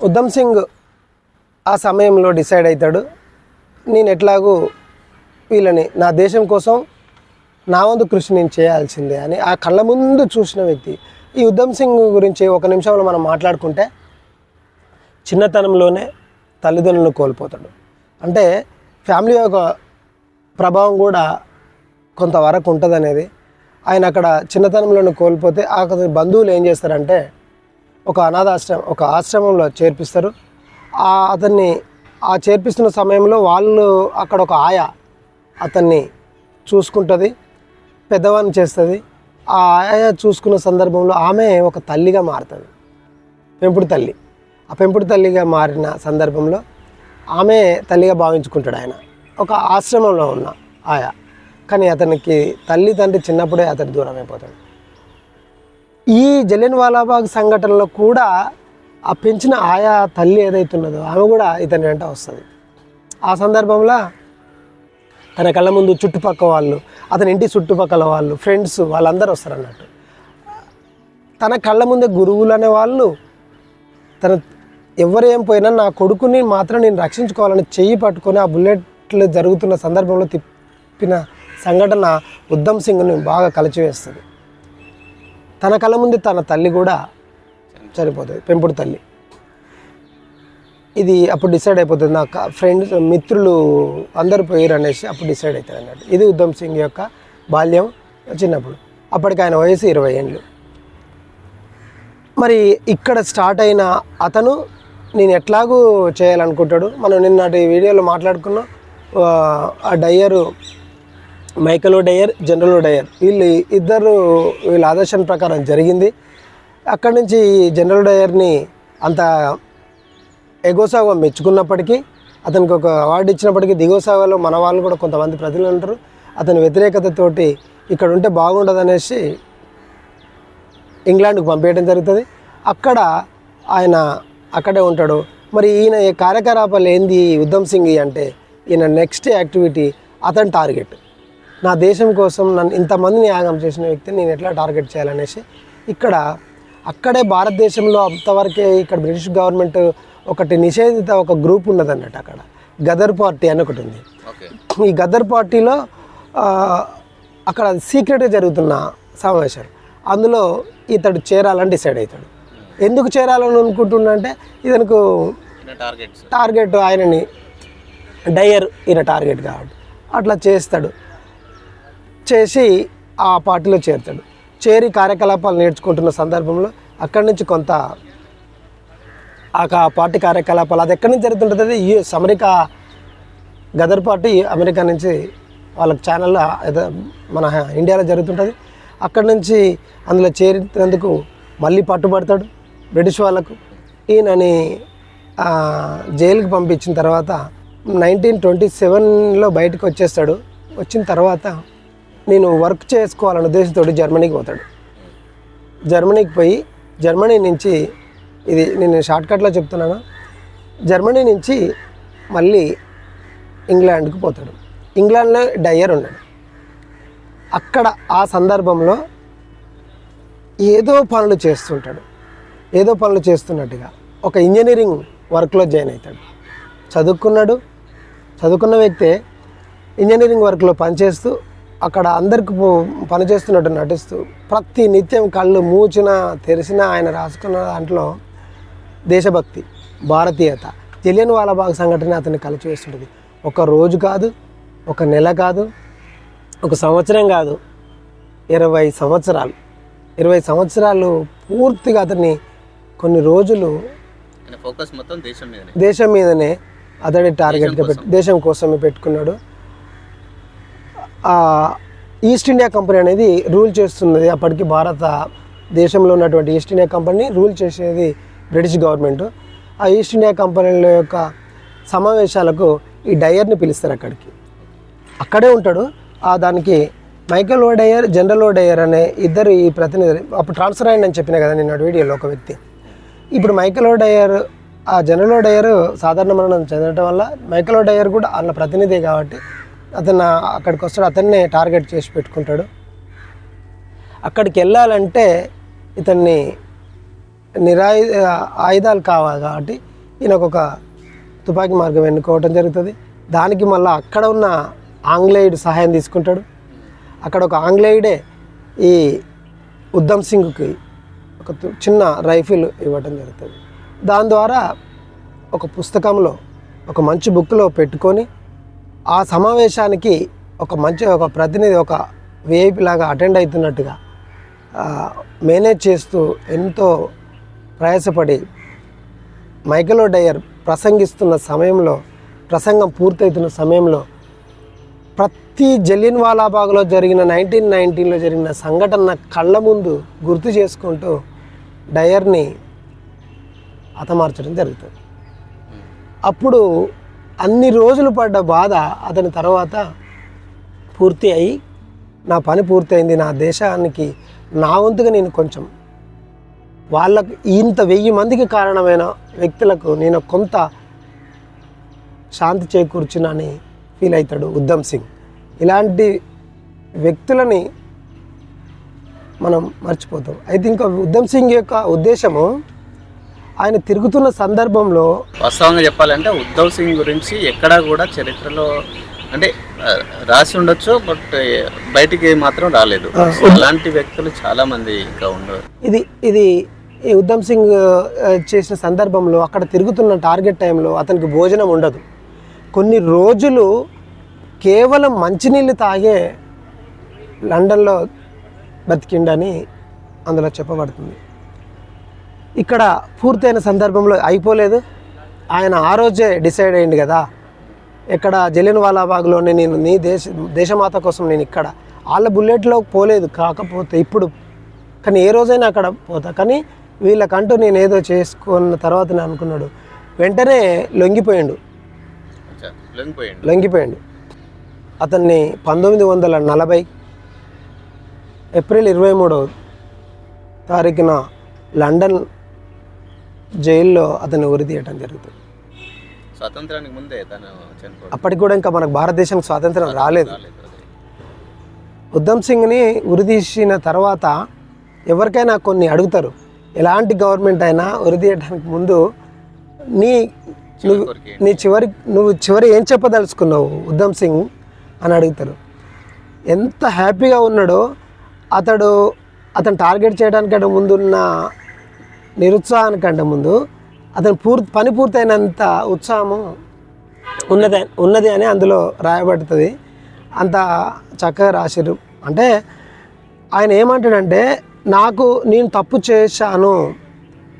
ఉద్దమ్ సింగ్ ఆ సమయంలో డిసైడ్ అవుతాడు నేను ఎట్లాగూ వీళ్ళని నా దేశం కోసం నా వంతు కృషి నేను చేయాల్సిందే అని ఆ కళ్ళ ముందు చూసిన వ్యక్తి. ఈ ఉద్దమ్ సింగ్ గురించి ఒక నిమిషంలో మనం మాట్లాడుకుంటే చిన్నతనంలోనే తల్లిదండ్రులను కోల్పోతాడు. అంటే ఫ్యామిలీ యొక్క ప్రభావం కూడా కొంతవరకు ఉంటుంది అనేది ఆయన అక్కడ చిన్నతనంలోనే కోల్పోతే ఆ బంధువులు ఏం చేస్తారంటే ఒక అనాథాశ్రమం ఒక ఆశ్రమంలో చేర్పిస్తారు. ఆ అతన్ని ఆ చేర్పిస్తున్న సమయంలో వాళ్ళు అక్కడ ఒక ఆయా అతన్ని చూసుకుంటుంది పెద్దవాని చేస్తుంది. ఆ ఆయా చూసుకున్న సందర్భంలో ఆమె ఒక తల్లిగా మారుతుంది. పెంపుడు తల్లి. ఆ పెంపుడు తల్లిగా మారిన సందర్భంలో ఆమె తల్లిగా భావించుకుంటాడు ఆయన. ఒక ఆశ్రమంలో ఉన్న ఆయా. కానీ అతనికి తల్లి తండ్రి చిన్నప్పుడే అతడి దూరం అయిపోతాడు. ఈ జలియన్ వాలాబాగ్ సంఘటనలో కూడా ఆ పెంచిన ఆయా తల్లి ఏదైతే ఉన్నదో ఆమె కూడా ఇతని వెంట వస్తుంది. ఆ సందర్భంలో తన కళ్ళ ముందు చుట్టుపక్కల వాళ్ళు అతని ఇంటి చుట్టుపక్కల వాళ్ళు ఫ్రెండ్స్ వాళ్ళందరూ వస్తారు అన్నట్టు తన కళ్ళ ముందే గురువులు అనే వాళ్ళు తన ఎవరు ఏం పోయినా నా కొడుకుని మాత్రం నేను రక్షించుకోవాలని చెయ్యి పట్టుకొని ఆ బుల్లెట్లు జరుగుతున్న సందర్భంలో తిప్పిన సంఘటన ఉద్దమ్ సింగ్ని బాగా కలిచివేస్తుంది. తన కళ్ళ ముందు తన తల్లి కూడా చనిపోతుంది పెంపుడు తల్లి. ఇది అప్పుడు డిసైడ్ అయిపోతుంది. నా ఫ్రెండ్స్ మిత్రులు అందరూ పోయారు అనేసి అప్పుడు డిసైడ్ అవుతుంది అన్నట్టు. ఇది ఉద్దమ్ సింగ్ యొక్క బాల్యం చిన్నప్పుడు. అప్పటికి ఆయన వయసు ఇరవై ఏళ్ళు. మరి ఇక్కడ స్టార్ట్ అయిన అతను నేను ఎట్లాగూ చేయాలనుకుంటాడు? మనం నిన్నటి వీడియోలో మాట్లాడుకున్నాం. ఆ Dyer Michael O'Dwyer general Dyer వీళ్ళు ఇద్దరు వీళ్ళ ఆదర్శం ప్రకారం జరిగింది. అక్కడి నుంచి జనరల్ డయ్యర్ని అంత ఎగోసాగా మెచ్చుకున్నప్పటికీ అతనికి ఒక అవార్డు ఇచ్చినప్పటికీ దిగోసాగాలో మన వాళ్ళు కూడా కొంతమంది ప్రజలు ఉంటారు. అతని వ్యతిరేకతతోటి ఇక్కడ ఉంటే బాగుండదు అనేసి ఇంగ్లాండ్కు పంపేయడం జరుగుతుంది. అక్కడ ఆయన అక్కడే ఉంటాడు. మరి ఈయన ఈ కార్యకలాపాలు ఏంది ఉద్దమ్ సింగ్ అంటే ఈయన నెక్స్ట్ యాక్టివిటీ అతని టార్గెట్ నా దేశం కోసం నన్ను ఇంతమందిని యాగం చేసిన వ్యక్తిని నేను ఎట్లా టార్గెట్ చేయాలనేసి ఇక్కడ అక్కడే భారతదేశంలో అంతవరకే ఇక్కడ బ్రిటిష్ గవర్నమెంట్ ఒకటి నిషేధిత ఒక గ్రూప్ ఉన్నదన్నట్టు అక్కడ. గదర్ పార్టీ అని ఒకటి ఉంది. ఓకే. ఈ గద్దర్ పార్టీలో అక్కడ సీక్రెట్గా జరుగుతున్న సమావేశాలు. అందులో ఇతడు చేరాలని డిసైడ్ అవుతాడు. ఎందుకు చేరాలని అనుకుంటున్నా అంటే ఇతనికి టార్గెట్ ఆయనని డయర్ ఈయన టార్గెట్ కాబట్టి అట్లా చేస్తాడు. చేసి ఆ పార్టీలో చేరుతాడు. చేరి కార్యకలాపాలు నేర్చుకుంటున్న సందర్భంలో అక్కడి నుంచి కొంత ఆ పార్టీ కార్యకలాపాలు అది ఎక్కడి నుంచి జరుగుతుంటుంది? అది US America Ghadar party America నుంచి వాళ్ళకి ఛానల్ మన ఇండియాలో జరుగుతుంటుంది. అక్కడి నుంచి అందులో చేరినందుకు మళ్ళీ పట్టుబడతాడు బ్రిటిష్ వాళ్ళకు. ఈయనని జైలుకి పంపించిన తర్వాత నైన్టీన్ ట్వంటీ సెవెన్లో బయటకు వచ్చేస్తాడు. వచ్చిన తర్వాత నేను వర్క్ చేసుకోవాలన్న ఉద్దేశంతో జర్మనీకి పోతాడు. జర్మనీకి పోయి జర్మనీ నుంచి ఇది నేను షార్ట్కట్లో చెప్తున్నాను. జర్మనీ నుంచి మళ్ళీ ఇంగ్లాండ్కి పోతాడు. ఇంగ్లాండ్లో డయ్యర్ ఉన్నాడు. అక్కడ ఆ సందర్భంలో ఏదో పనులు చేస్తుంటాడు. ఏదో పనులు చేస్తున్నట్టుగా ఒక ఇంజనీరింగ్ వర్క్లో జాయిన్ అవుతాడు. చదువుకున్నాడు. చదువుకున్న వ్యక్తే ఇంజనీరింగ్ వర్క్లో పనిచేస్తూ అక్కడ అందరికి పనిచేస్తున్నట్టు నటిస్తూ ప్రతి నిత్యం కళ్ళు మూచిన తెరిచిన ఆయన రాసుకున్న దాంట్లో దేశభక్తి భారతీయత తెలియని వాళ్ళ బాగా సంఘటన అతన్ని కలిసి వేస్తుంటుంది. ఒక రోజు కాదు ఒక నెల కాదు ఒక సంవత్సరం కాదు ఇరవై సంవత్సరాలు. ఇరవై సంవత్సరాలు పూర్తిగా అతన్ని కొన్ని రోజులు ఆయన ఫోకస్ మొత్తం దేశం మీదనే. దేశం మీదనే అతడి టార్గెట్గా పెట్టి దేశం కోసమే పెట్టుకున్నాడు. ఈస్ట్ ఇండియా కంపెనీ అనేది రూల్ చేస్తున్నది. అప్పటికి భారత దేశంలో ఉన్నటువంటి ఈస్ట్ ఇండియా కంపెనీ రూల్ చేసేది బ్రిటిష్ గవర్నమెంట్ ఆ ఈస్ట్ ఇండియా కంపెనీల యొక్క సమావేశాలకు ఈ డయర్ని పిలుస్తారు అక్కడికి. అక్కడే ఉంటాడు. ఆ దానికి మైకల్ ఓడయ్యర్ జనరల్ ఓడయ్యర్ అనే ఇద్దరు ఈ ప్రతినిధులు అప్పుడు ట్రాన్స్ఫర్ అయ్యింది అని చెప్పిన కదా నిన్న వీడియోలో ఒక వ్యక్తి. ఇప్పుడు మైకల్ ఓడయ్యర్ ఆ జనరల్ ఓడయ్యర్ సాధారణ మరణం చెందడం వల్ల మైకల్ ఓడయ్యర్ కూడా వాళ్ళ ప్రతినిధి కాబట్టి అతను అక్కడికి వస్తాడు అతన్నే టార్గెట్ చేసి పెట్టుకుంటాడు. అక్కడికి వెళ్ళాలంటే ఇతన్ని నిరాయు ఆయుధాలు కావాలి కాబట్టి ఈయనకు ఒక తుపాకీ మార్గం ఎన్నుకోవటం జరుగుతుంది. దానికి మళ్ళీ అక్కడ ఉన్న ఆంగ్లేయుడు సహాయం తీసుకుంటాడు. అక్కడ ఒక ఆంగ్లేయుడే ఈ ఉద్దమ్ సింగ్కి ఒక చిన్న రైఫిల్ ఇవ్వటం జరుగుతుంది. దాని ద్వారా ఒక పుస్తకంలో ఒక మంచి బుక్లో పెట్టుకొని ఆ సమావేశానికి ఒక మంచి ఒక ప్రతినిధి ఒక విఐపి లాగా అటెండ్ అవుతున్నట్టుగా మేనేజ్ చేస్తూ ఎంతో ప్రయాసపడి మైకెలో డయర్ ప్రసంగిస్తున్న సమయంలో ప్రసంగం పూర్తవుతున్న సమయంలో ప్రతి జలియన్ వాలాబాగ్లో జరిగిన నైన్టీన్ నైన్టీన్లో జరిగిన సంఘటన కళ్ళ ముందు గుర్తు చేసుకుంటూ డయర్ని హతమార్చడం జరుగుతుంది. అప్పుడు అన్ని రోజులు పడ్డ బాధ అతని తర్వాత పూర్తి అయి నా పని పూర్తయింది నా దేశానికి నా వంతుగా నేను కొంచెం వాళ్ళకు ఇంత వెయ్యి మందికి కారణమైన వ్యక్తులకు నేను కొంత శాంతి చేకూర్చునని ఫీల్ అవుతాడు ఉద్దమ్ సింగ్. ఇలాంటి వ్యక్తులని మనం మర్చిపోతాం. అయితే ఇంకా ఉద్దమ్ సింగ్ యొక్క ఉద్దేశము ఆయన తిరుగుతున్న సందర్భంలో వాస్తవంగా చెప్పాలంటే ఉద్ధవ్ సింగ్ గురించి ఎక్కడా కూడా చరిత్రలో అంటే రాసి ఉండొచ్చు బట్ బయటికి మాత్రం రాలేదు. అలాంటి వ్యక్తులు చాలా మంది ఇంకా ఉండరు. ఇది ఇది ఈ ఉద్దమ్ సింగ్ చేసిన సందర్భంలో అక్కడ తిరుగుతున్న టార్గెట్ టైంలో అతనికి భోజనం ఉండదు. కొన్ని రోజులు కేవలం మంచినీళ్ళు తాగే లండన్లో బతికిండని అందులో చెప్పబడుతుంది. ఇక్కడ పూర్తయిన సందర్భంలో అయిపోలేదు. ఆయన ఆ రోజే డిసైడ్ అయ్యింది కదా. ఇక్కడ జలియన్ వాలాబాగ్లోనే నేను నీ దేశ దేశమాత కోసం నేను ఇక్కడ. వాళ్ళ బుల్లెట్లో పోలేదు కాకపోతే ఇప్పుడు. కానీ ఏ రోజైనా అక్కడ పోతా. కానీ వీళ్ళకంటూ నేను ఏదో చేసుకున్న తర్వాత నేను అనుకున్నాడు. వెంటనే లొంగిపోయిండు. లొంగిపోయాడు. అతన్ని పంతొమ్మిది వందల నలభై ఏప్రిల్ ఇరవై మూడవ తారీఖున లండన్ జైల్లో అతన్ని ఉరి తీయటం జరుగుతుంది. స్వతంత్రానికి ముందే తను అప్పటికి కూడా ఇంకా మనకు భారతదేశానికి స్వాతంత్రం రాలేదు. ఉద్దమ్ సింగ్ని ఉరితీసిన తర్వాత ఎవరికైనా కొన్ని అడుగుతారు ఎలాంటి గవర్నమెంట్ అయినా ఉరితీయడానికి ముందు నీ నువ్వు నీ చివరి నువ్వు చివరి ఏం చెప్పదలుచుకున్నావు ఉద్దమ్ సింగ్ అని అడుగుతారు. ఎంత హ్యాపీగా ఉన్నాడో అతడు అతను టార్గెట్ చేయడానికంటే ముందున్న నిరుత్సాహానికంటే ముందు అతను పూర్తి పని పూర్తయినంత ఉత్సాహము ఉన్నది ఉన్నది అని అందులో రాయబడుతుంది. అంత చక్కగా రాసిరు అంటే ఆయన ఏమంటాడంటే నాకు నేను తప్పు చేశాను.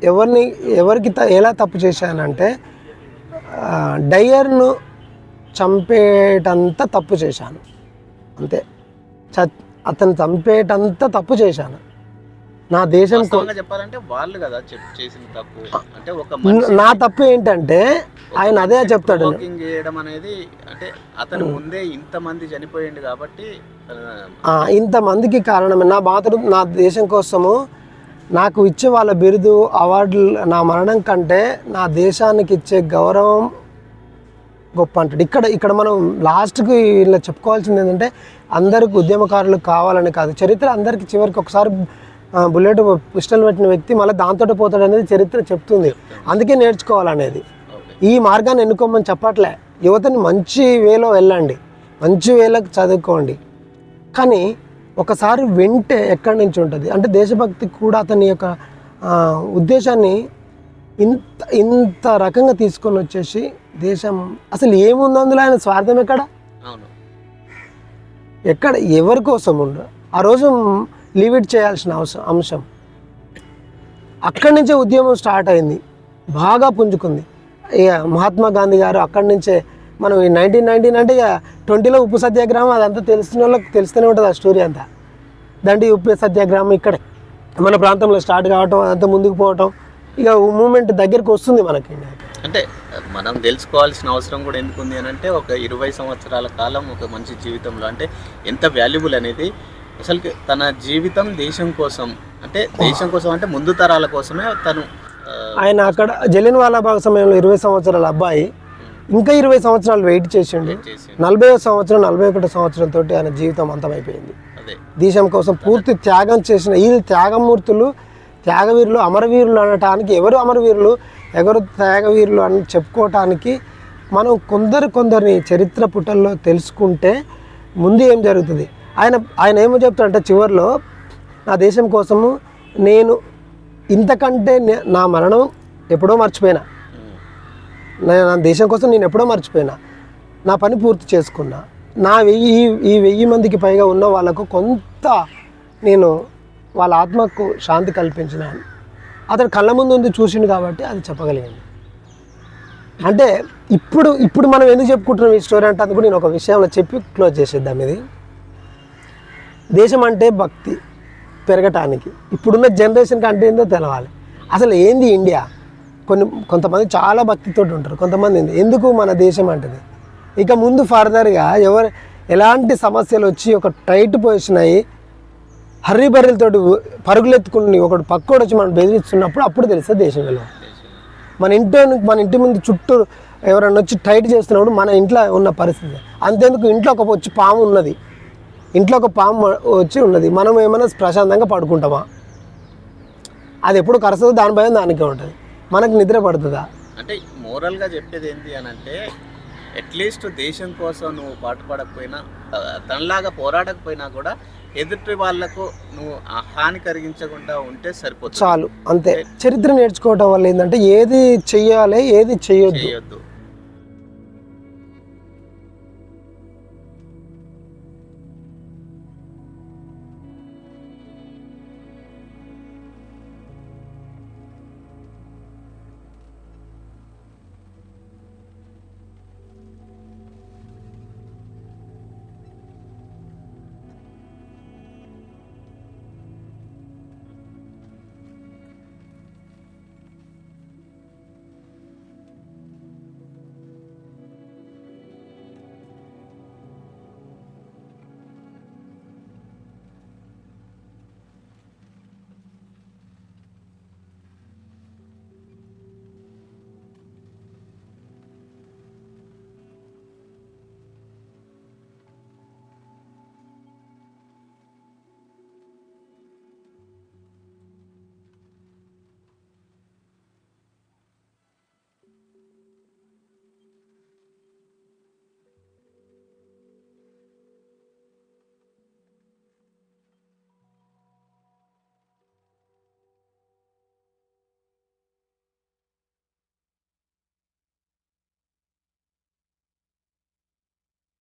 ఎవరిని ఎవరికి త- ఎలా తప్పు చేశానంటే డయర్ను చంపేటంత తప్పు చేశాను. అంతే. చ అతను చంపేటంత తప్పు చేశాను. నా దేశం చెప్పాలంటే వాళ్ళు కదా చేసిన తప్పు. అంటే ఒక నా తప్పు ఏంటంటే ఆయన అదే చెప్తాడు. చేయడం అనేది అంటే అతను ముందే ఇంత మంది చనిపోయింది కాబట్టి ఇంతమందికి కారణమే. నా మాతృ నా దేశం కోసము నాకు ఇచ్చే వాళ్ళ బిరుదు అవార్డులు నా మరణం కంటే నా దేశానికి ఇచ్చే గౌరవం గొప్ప అంటాడు. ఇక్కడ ఇక్కడ మనం లాస్ట్కి ఇలా చెప్పుకోవాల్సింది ఏంటంటే అందరికి ఉద్యమకారులు కావాలని కాదు. చరిత్ర అందరికి చివరికి ఒకసారి బుల్లెట్ పిస్టల్ పెట్టిన వ్యక్తి మళ్ళీ దాంతో పోతాడు అనేది చరిత్ర చెప్తుంది. అందుకే నేర్చుకోవాలనేది. ఈ మార్గాన్ని ఎన్నుకోమని చెప్పట్లే. యువతని మంచి వేలో వెళ్ళండి. మంచి వేలకు చదువుకోండి. కానీ ఒకసారి వింటే ఎక్కడి నుంచి ఉంటుంది? అంటే దేశభక్తి కూడా అతని యొక్క ఉద్దేశాన్ని ఇంత ఇంత రకంగా తీసుకొని వచ్చేసి దేశం అసలు ఏముంది అందులో? ఆయన స్వార్థం ఎక్కడ? అవును. ఎక్కడ? ఎవరి కోసం ఉండ? ఆ రోజు లిమిట్ చేయాల్సిన అవసరం అంశం. అక్కడి నుంచే ఉద్యమం స్టార్ట్ అయింది. బాగా పుంజుకుంది. ఇక మహాత్మా గాంధీ గారు అక్కడి నుంచే మనం ఈ నైన్టీన్ నైన్టీన్ అంటే ఇక ట్వంటీలో ఉప్పు సత్యాగ్రహం అదంతా తెలిసిన వాళ్ళకి తెలుస్తూనే ఉంటుంది ఆ స్టోరీ అంతా. దండి ఉప్పు సత్యాగ్రహం ఇక్కడే. మన ప్రాంతంలో స్టార్ట్ కావటం అదంతా ముందుకు పోవటం ఇక మూమెంట్ దగ్గరికి వస్తుంది మనకి. అంటే మనం తెలుసుకోవాల్సిన అవసరం కూడా ఎందుకు ఉంది అని అంటే ఒక ఇరవై సంవత్సరాల కాలం ఒక మంచి జీవితంలో అంటే ఎంత వాల్యుబుల్ అనేది అసలు తన జీవితం దేశం కోసం అంటే దేశం కోసం అంటే ముందు తరాల కోసమే తను ఆయన అక్కడ జలియన్ వాలాబాగ్ సమయంలో ఇరవై సంవత్సరాల అబ్బాయి ఇంకా ఇరవై సంవత్సరాలు వెయిట్ చేసిండు. చేసి నలభై సంవత్సరం నలభై ఒకటో సంవత్సరం తోటి ఆయన జీవితం అంతమైపోయింది. దేశం కోసం పూర్తి త్యాగం చేసిన ఈ త్యాగమూర్తులు త్యాగవీరులు అమరవీరులు అనటానికి ఎవరు అమరవీరులు ఎవరు త్యాగవీరులు అని చెప్పుకోవటానికి మనం కొందరు కొందరిని చరిత్ర పుటల్లో తెలుసుకుంటే ముందు ఏం జరుగుతుంది? ఆయన ఆయన ఏమో చెప్తాడంటే చివరిలో నా దేశం కోసము నేను ఇంతకంటే నా మరణం ఎప్పుడో మర్చిపోయినా. నేను నా దేశం కోసం నేను ఎప్పుడో మర్చిపోయినా. నా పని పూర్తి చేసుకున్నా. నా వెయ్యి ఈ- వెయ్యి మందికి పైగా ఉన్న వాళ్ళకు కొంత నేను వాళ్ళ ఆత్మకు శాంతి కల్పించినాను. అతడు కళ్ళ ముందు ఉంది చూసిండు కాబట్టి అది చెప్పగలిగింది. అంటే ఇప్పుడు ఇప్పుడు మనం ఎందుకు చెప్పుకుంటున్నాం ఈ స్టోరీ అంటే అందుకు నేను ఒక విషయంలో చెప్పి క్లోజ్ చేసేద్దాం ఇది. దేశం అంటే భక్తి పెరగటానికి. ఇప్పుడున్న జనరేషన్కి అంటే ఏందో తెలవాలి. అసలు ఏంది ఇండియా? కొన్ని కొంతమంది చాలా భక్తితో ఉంటారు. కొంతమంది ఏంది? ఎందుకు మన దేశం అంటది? ఇక ముందు ఫర్దర్గా ఎవరు ఎలాంటి సమస్యలు వచ్చి ఒక టైట్ పొజిషన్ అయ్యి హర్రీ బర్రెలతోటి పరుగులు ఎత్తుకుని ఒకడు పక్కోడు వచ్చి మనం బెదిరిస్తున్నప్పుడు అప్పుడు తెలుస్తుంది దేశం విలువ. మన ఇంటి మన ఇంటి ముందు చుట్టూ ఎవరైనా వచ్చి టైట్ చేస్తున్నప్పుడు మన ఇంట్లో ఉన్న పరిస్థితి. అంతేందుకు ఇంట్లో ఒక వచ్చి పాము ఉన్నది. ఇంట్లో ఒక పాము వచ్చి ఉన్నది. మనం ఏమైనా ప్రశాంతంగా పడుకుంటామా? అది ఎప్పుడు కరసదు దాని భయం దానికే ఉంటుంది. మనకు నిద్ర పడుతుందా? అంటే మోరల్గా చెప్పేది ఏంటి అని అంటే అట్లీస్ట్ దేశం కోసం నువ్వు పాటుపడకపోయినా తనలాగా పోరాడకపోయినా కూడా ఎదుటి వాళ్ళకు నువ్వు హాని కలిగించకుండా ఉంటే సరిపోతుంది. చాలు. అంతే. చరిత్ర నేర్చుకోవటం వల్ల ఏంటంటే ఏది చెయ్యాలి ఏది చెయ్యొద్దు. చేయొద్దు